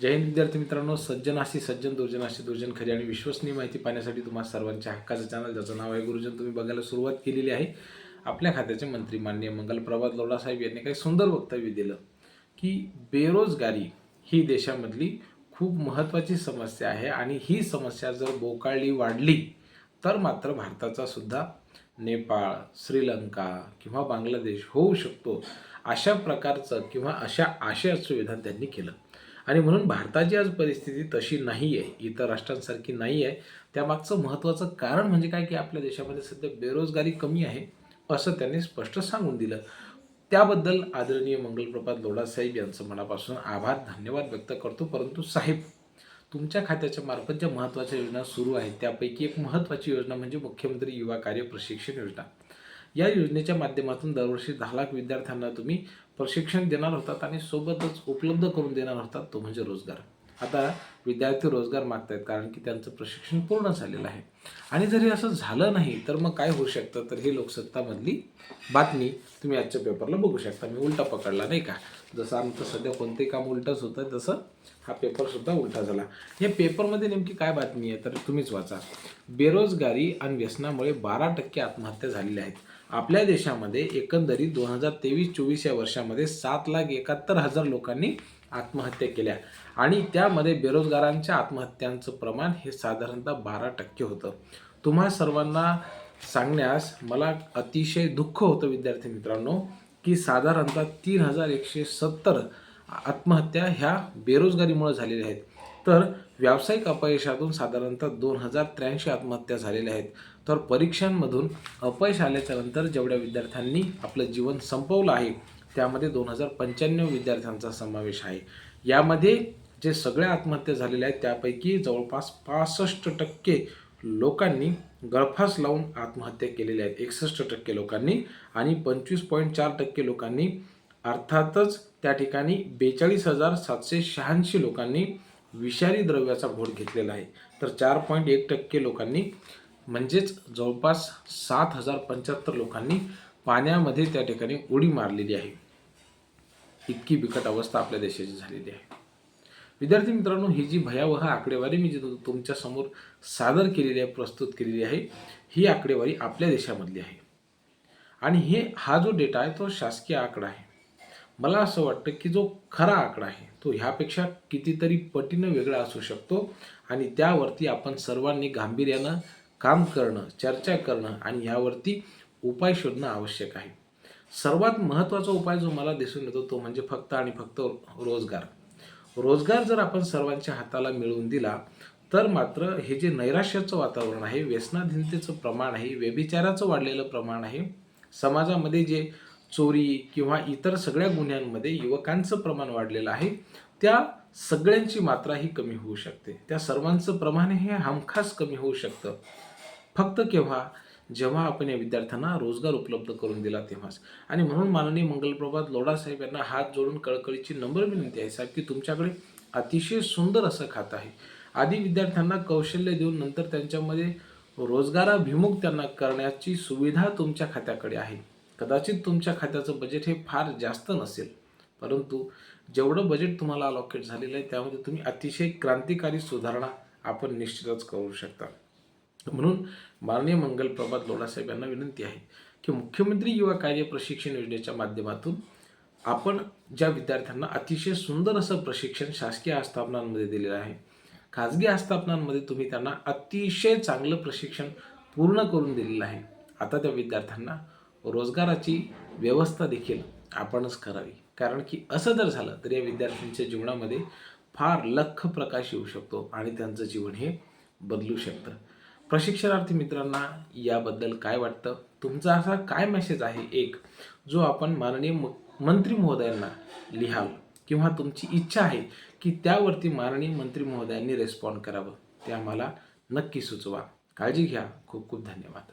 जय हिंद विद्यार्थी मित्रांनो सज्जनाशी सज्जन दुर्जनाशी दुर्जन खरी आणि विश्वसनीय माहिती पाहण्यासाठी तुम्हाला सर्वांच्या हक्काचं चॅनल ज्याचं नाव आहे गुरुजन तुम्ही बघायला सुरुवात केलेली आहे. आपल्या खात्याचे मंत्री माननीय मंगल प्रभात लोढा साहेब यांनी काही सुंदर वक्तव्य दिलं की बेरोजगारी ही देशामधली खूप महत्त्वाची समस्या आहे आणि ही समस्या जर बोकाळली वाढली तर मात्र भारताचा सुद्धा नेपाळ श्रीलंका किंवा बांगलादेश होऊ शकतो अशा प्रकारचं किंवा अशा आशयाचं विधान त्यांनी केलं. आणि म्हणून भारताची आज परिस्थिती तशी नाही आहे इतर राष्ट्रांसारखी नाही आहे त्यामागचं महत्त्वाचं कारण म्हणजे काय की आपल्या देशामध्ये सध्या बेरोजगारी कमी आहे असं त्यांनी स्पष्ट सांगून दिलं. त्याबद्दल आदरणीय मंगलप्रभात लोढा साहेब यांचं मनापासून आभार धन्यवाद व्यक्त करतो. परंतु साहेब तुमच्या खात्याच्या मार्फत ज्या महत्त्वाच्या योजना सुरू आहेत त्यापैकी एक महत्त्वाची योजना म्हणजे मुख्यमंत्री युवा कार्य प्रशिक्षण योजना. या योजनेच्या माध्यमातून दरवर्षी दहा लाख विद्यार्थ्यांना तुम्ही प्रशिक्षण देणार होतात आणि सोबतच उपलब्ध करून देणार होतात तो म्हणजे रोजगार. आता विद्यार्थी रोजगार मागतायत कारण की त्यांचं प्रशिक्षण पूर्ण झालेलं आहे. आणि जरी असं झालं नाही तर मग काय होऊ शकतं? तर ही लोकसत्तामधली बातमी तुम्ही आजच्या पेपरला बघू शकता. मी उलटा पकडला नाही का? जसं आमचं सध्या कोणतेही काम उलटंच होतं तसं हा पेपरसुद्धा उलटा झाला. या पेपरमध्ये नेमकी काय बातमी आहे? तर तुम्हीच वाचा. बेरोजगारी आणि व्यसनामुळे बारा टक्के आत्महत्या झालेल्या आहेत. आपल्या देशामध्ये एकंदरीत दोन हजार तेवीस चोवीस या वर्षामध्ये सात लाख एकाहत्तर हजार लोकांनी आत्महत्या केल्या. आणि त्यामध्ये बेरोजगारांच्या आत्महत्यांचं प्रमाण हे साधारणतः बारा टक्के होतं. तुम्हा सर्वांना सांगण्यास मला अतिशय दुःख होतं विद्यार्थी मित्रांनो की साधारणतः तीन हजार एकशे सत्तर आत्महत्या ह्या बेरोजगारीमुळे झालेल्या आहेत. तर व्यावसायिक अपयशातून साधारणतः दोन हजार त्र्याऐंशी आत्महत्या झालेल्या आहेत. तर परीक्षांमधून अपयश आल्याच्यानंतर जेवढ्या विद्यार्थ्यांनी आपलं जीवन संपवलं आहे त्यामध्ये दोन हजार पंच्याण्णव विद्यार्थ्यांचा समावेश आहे. यामध्ये जे सगळ्या आत्महत्या झालेल्या आहेत त्यापैकी जवळपास पासष्ट टक्के लोकांनी गळफास लावून आत्महत्या केलेल्या आहेत. एकसष्ट टक्के लोकांनी आणि पंचवीस पॉईंट चार टक्के लोकांनी अर्थातच त्या ठिकाणी बेचाळीस हजार सातशे शहाऐंशी लोकांनी विषारी द्रव्याचा घोट घेतलेला आहे. तर चार पॉईंट एक टक्के लोकांनी म्हणजेच जवळपास सात हजार पंच्याहत्तर लोकांनी पाण्यामध्ये त्या ठिकाणी उडी मारलेली आहे. इतकी बिकट अवस्था आपल्या देशाची झालेली आहे. विद्यार्थी मित्रांनो ही जी भयावह आकडेवारी मी जी तुमच्यासमोर सादर केलेली आहे प्रस्तुत केलेली आहे ही आकडेवारी आपल्या देशामधली आहे. आणि हे हा जो डेटा आहे तो शासकीय आकडा आहे. मला असं वाटतं की जो खरा आकडा आहे तो ह्यापेक्षा कितीतरी पटीनं वेगळा असू शकतो आणि त्यावरती आपण सर्वांनी गांभीर्यानं काम करणं चर्चा करणं आणि यावरती उपाय शोधणं आवश्यक आहे. सर्वात महत्त्वाचा उपाय जो मला दिसून येतो तो म्हणजे फक्त आणि फक्त रोजगार. रोजगार जर आपण सर्वांच्या हाताला मिळवून दिला तर मात्र हे जे नैराश्याचं वातावरण आहे व्यसनाधीनतेचं प्रमाण आहे व्यभिचाराचं वाढलेलं प्रमाण आहे समाजामध्ये जे चोरी किंवा इतर सगळ्या गुन्ह्यांमध्ये युवकांचं प्रमाण वाढलेलं आहे त्या सगळ्यांची मात्रा ही कमी होऊ शकते. त्या सर्वांचं प्रमाण हे हमखास कमी होऊ शकतं. फक्त केव्हा? जेव्हा आपण या विद्यार्थ्यांना रोजगार उपलब्ध करून दिला तेव्हाच. आणि म्हणून माननीय मंगलप्रभात लोढासाहेब यांना हात जोडून कळकळीची नंबर विनंती आहे साहेब की तुमच्याकडे अतिशय सुंदर असं खातं आहे. आधी विद्यार्थ्यांना कौशल्य देऊन नंतर त्यांच्यामध्ये रोजगाराभिमुख त्यांना करण्याची सुविधा तुमच्या खात्याकडे आहे. कदाचित तुमच्या खात्याचं बजेट हे फार जास्त नसेल. परंतु जेवढं बजेट तुम्हाला अलॉकेट झालेलं आहे त्यामध्ये तुम्ही अतिशय क्रांतिकारी सुधारणा आपण निश्चितच करू शकता. म्हणून माननीय मंगल प्रभात लोढासाहेब यांना विनंती आहे की मुख्यमंत्री युवा कार्य प्रशिक्षण योजनेच्या माध्यमातून आपण ज्या विद्यार्थ्यांना अतिशय सुंदर असं प्रशिक्षण शासकीय आस्थापनांमध्ये दिलेलं आहे खाजगी आस्थापनांमध्ये तुम्ही त्यांना अतिशय चांगलं प्रशिक्षण पूर्ण करून दिलेलं आहे. आता त्या विद्यार्थ्यांना रोजगाराची व्यवस्था देखील आपणच करावी. कारण की असं जर झालं तर या विद्यार्थ्यांच्या जीवनामध्ये फार लख प्रकाश येऊ शकतो आणि त्यांचं जीवन हे बदलू शकतं. प्रशिक्षणार्थी मित्रांना याबद्दल काय वाटतं? तुमचा असा काय मेसेज आहे एक जो आपण माननीय म मंत्री महोदयांना लिहाल किंवा तुमची इच्छा आहे की त्यावरती माननीय मंत्री महोदयांनी रेस्पॉन्ड करावं? ते आम्हाला नक्की सुचवा. काळजी घ्या. खूप खूप धन्यवाद.